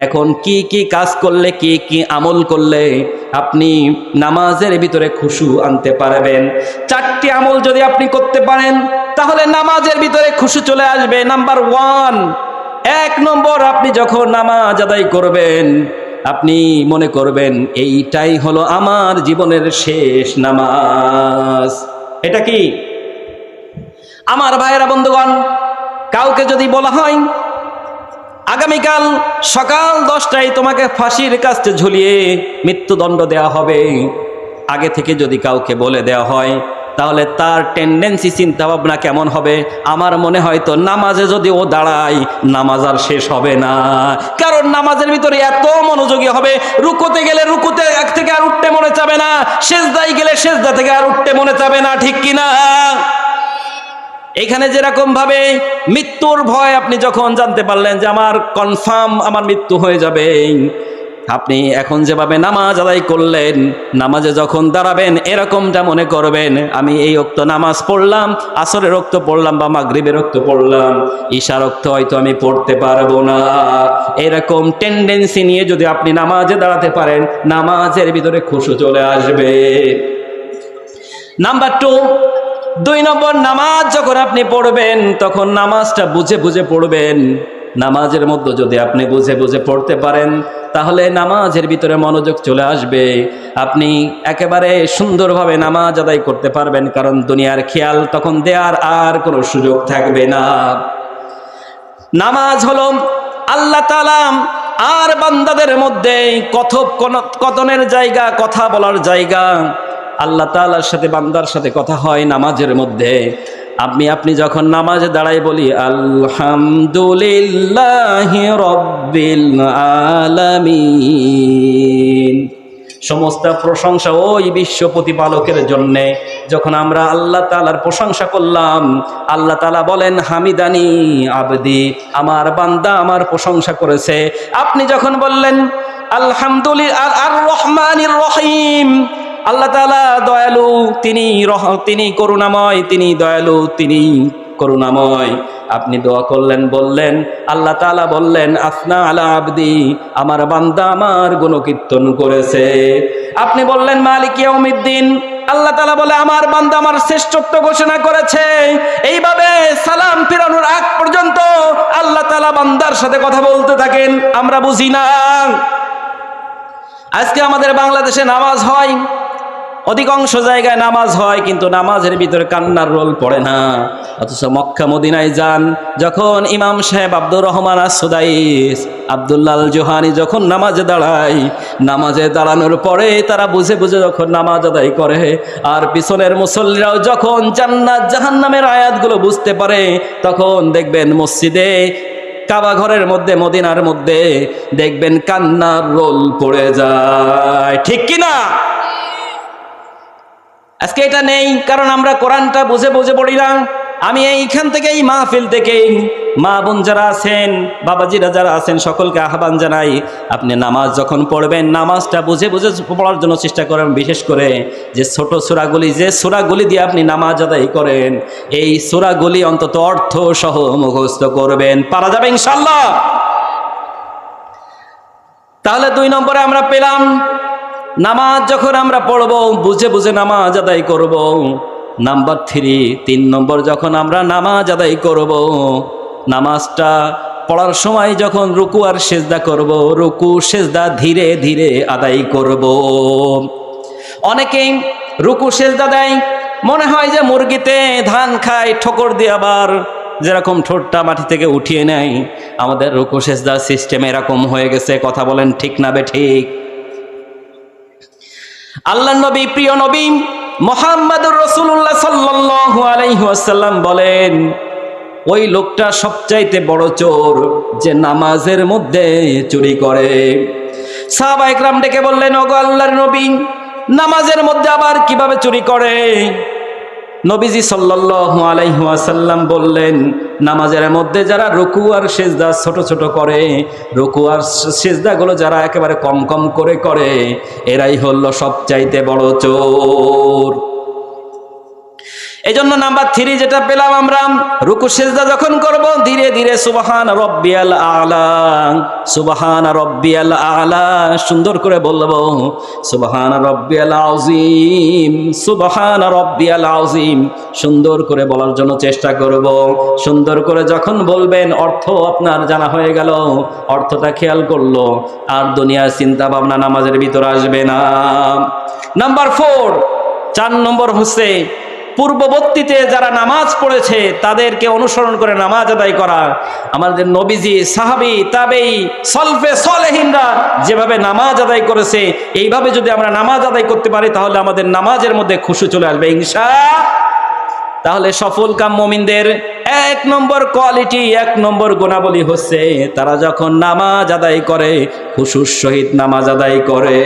এখন কি কি কাজ করলে, কি কি আমল করলে আপনি নামাজের ভিতরে খুশু আনতে পারবেন? চারটি আমল যদি আপনি করতে পারেন, তাহলে নামাজের ভিতরে খুশু চলে আসবে। নাম্বার ওয়ান, এক নম্বর আপনি যখন নামাজ আদায় করবেন, আপনি মনে করবেন, এইটাই হলো আমার জীবনের শেষ নামাজ। এটা কি? আমার ভাইয়েরা, বন্ধুগণ, কাউকে যদি বলা হয় আগামীকাল সকাল দশটায় তোমাকে ফাঁসির কাছে ঝুলিয়ে মৃত্যুদণ্ড দেওয়া হবে। আগে থেকে যদি কাউকে বলে দেওয়া হয়, তাহলে তার টেন্ডেন্সি চিন্তা ভাবনা কেমন হবে? আমার মনে হয় তো নামাজে যদি ও দাঁড়ায়, নামাজ আর শেষ হবে না। কারণ নামাজের ভিতরে এত মনোযোগী হবে, রুকুতে গেলে রুকুতে এক থেকে আর উঠতে মনে চাবে না শেষদাই গেলে শেষদা থেকে আর উঠতে মনে চাবে না, ঠিক কিনা? এখানে যেরকম ভাবে মৃত্যুর ভয় আপনি যখন জানতে পারলেন যে আমার কনফার্ম আমার মৃত্যু হয়ে যাবে, আপনি এখন যেভাবে নামাজ আদায় করলেন, নামাজে যখন দাঁড়াবেন এরকমটা মনে করবেন, আমি এই রক্ত নামাজ পড়লাম, আসরের রক্ত পড়লাম বা মাগরিবের রক্ত পড়লাম ঈশা রক্ত হয়তো আমি পড়তে পারব না। এরকম টেন্ডেন্সি নিয়ে যদি আপনি নামাজে দাঁড়াতে পারেন, নামাজের ভিতরে খুশু চলে আসবে। নাম্বার টু দুই নম্বর নামাজ যখন আপনি পড়বেন, তখন নামাজটা বুঝে বুঝে পড়বেন। নামাজের মধ্যে যদি আপনি বুঝে বুঝে পড়তে পারেন, তাহলে নামাজের ভিতরে মনোযোগ চলে আসবে। আপনি একেবারে সুন্দরভাবে নামাজ আদায় করতে পারবেন, কারণ দুনিয়ার খেয়াল তখন দেয়ার আর কোনো সুযোগ থাকবে না। নামাজ হলো আল্লাহ তালাম আর বান্দাদের মধ্যে কথপ কথনের জায়গা, কথা বলার জায়গা। আল্লাহ তালার সাথে, বান্দার সাথে কথা হয় নামাজের মধ্যে। আপনি আপনি যখন নামাজে দাঁড়াই বলি, আলহামদুলিল্লাহ রব্বিল আলামিন। সমস্ত প্রশংসা ওই বিশ্ব প্রতিপালকের জন্যে। যখন আমরা আল্লাহ তালার প্রশংসা করলাম, আল্লাহ তালা বলেন, হামিদানি আবদি, আমার বান্দা আমার প্রশংসা করেছে। আপনি যখন বললেন আলহামদুলিল্লাহ আর রহমানির রহিম। আল্লাহ তালা দয়ালু, তিনি রহ, তিনি করুণাময়, তিনি দয়ালু, তিনি করুণাময়। আপনি দোয়া করলেন, বললেন, আল্লাহ তালা বললেন আসনা আলা আবদি, আমার বান্দা আমার গুণকীর্তন করেছে। আপনি বললেন, মালিক ইয়াউমিদ্দিন। আল্লাহ তালা বলে, আমার বান্দা আমার শ্রেষ্ঠত্ব ঘোষণা করেছে। এইভাবে সালাম ফিরানোর আগ পর্যন্ত আল্লাহ তালা বান্দার সাথে কথা বলতে থাকেন। আমরা বুঝি না। আজকে আমাদের বাংলাদেশে নামাজ হয়। অধিকাংশ জায়গায় নামাজ হয়, কিন্তু নামাজের ভিতরে কান্নার রোল পড়ে না। অথচ মক্কা মদিনায় যান, যখন ইমাম সাহেব Abdur Rahman Assudais Abdullah Juhani যখন নামাজে দাঁড়ায়, নামাজে দাঁড়ানোর পরে তারা বুঝে বুঝে যখন নামাজ আদায় করে, আর পিছনের মুসল্লিরাও যখন জান্নাত জাহান্নামের আয়াতগুলো বুঝতে পারে, তখন দেখবেন মসজিদে, কাবা ঘরের মধ্যে, মদিনার মধ্যে দেখবেন কান্নার রোল পড়ে যায়। ঠিক কিনা? আজকে এটা নেই, কারণ আমরা কোরআনটা বুঝে বুঝে পড়ি না। আমি এইখান থেকেই মাহফিল থেকেই মা বোন যারা আছেন, বাবাজিরা যারা আছেন, সকলকে আহ্বান জানাই, আপনি নামাজ যখন পড়বেন, নামাজটা বুঝে বুঝে পড়ার জন্য চেষ্টা করেন, বিশেষ করে যে ছোট সুরাগুলি, যে সুরাগুলি দিয়ে আপনি নামাজ আদায় করেন, এই সুরাগুলি অন্তত অর্থ সহ মুখস্থ করবেন। পারা যাবে ইনশাল্লাহ তাহলে দুই নম্বরে আমরা পেলাম নামাজ যখন আমরা পড়ব, বুঝে বুঝে নামাজ আদায় করব। নাম্বার থ্রি, তিন নম্বর, যখন আমরা নামাজ আদায় করব, নামাজটা পড়ার সময় যখন রুকু আর সেজদা করব, রুকু, সেজদা ধীরে ধীরে আদায় করব। অনেকেই রুকু, সেজদা দেয়, মনে হয় যে মুরগিতে ধান খায়, ঠোকর দিয়ে আবার যেরকম ঠোঁটটা মাটি থেকে উঠিয়ে নেয়, আমাদের রুকু, সেজদার সিস্টেম এরকম হয়ে গেছে, কথা বলেন ঠিক না বে ঠিক? আল্লাহ নবী, প্রিয় নবী মোহাম্মদুর রসুল্লাহ সাল্লু আলাইহাল্লাম বলেন, ওই লোকটা সবচাইতে বড় চোর যে নামাজের মধ্যে চুরি করে। সাহাবা একরাম ডেকে বললেন, ওগো আল্লাহর নবী, নামাজের মধ্যে আবার কীভাবে চুরি করে? নবীজি সাল্লাল্লাহু আলাইহি ওয়াসাল্লাম বললেন, নামাজের মধ্যে যারা রুকু আর সেজদা ছোট ছোট করে, রুকু আর সেজদাগুলো যারা একেবারে কম কম করে করে, এরাই হলো সবচাইতে বড় চোর। এই জন্য নাম্বার থ্রি যেটা পেলাম আমরা, রুকু সেজদা যখন করব, ধীরে ধীরে সুবাহান রব্বিয়াল আলা, সুবাহান রব্বিয়াল আলা, সুন্দর করে বলব, সুবাহান রব্বিয়াল আউজিম সুবাহান রব্বিয়াল আউজিম সুন্দর করে বলার জন্য চেষ্টা করব। সুন্দর করে যখন বলবেন, অর্থ আপনার জানা হয়ে গেল, অর্থটা খেয়াল করল, আর দুনিয়ার চিন্তা ভাবনা নামাজের ভিতরে আসবে না। নাম্বার ফোর, চার নম্বর হচ্ছে পূর্ববর্তীতে যারা নামাজ পড়েছে, তাদেরকে অনুসরণ করে নামাজ আদায় করা। আমাদের নবীজি, সাহাবি, তাবেই, সলফে সলেহিনরা যেভাবে নামাজ আদায় করেছে, এইভাবে যদি আমরা নামাজ আদায় করতে পারি, তাহলে আমাদের নামাজের মধ্যে খুশি চলে আসবে ইংসা তাহলে সফল কাম মমিনদের এক নম্বর কোয়ালিটি, এক নম্বর গুণাবলী হচ্ছে, তারা যখন নামাজ আদায় করে, খুশুর সহিত নামাজ আদায় করে।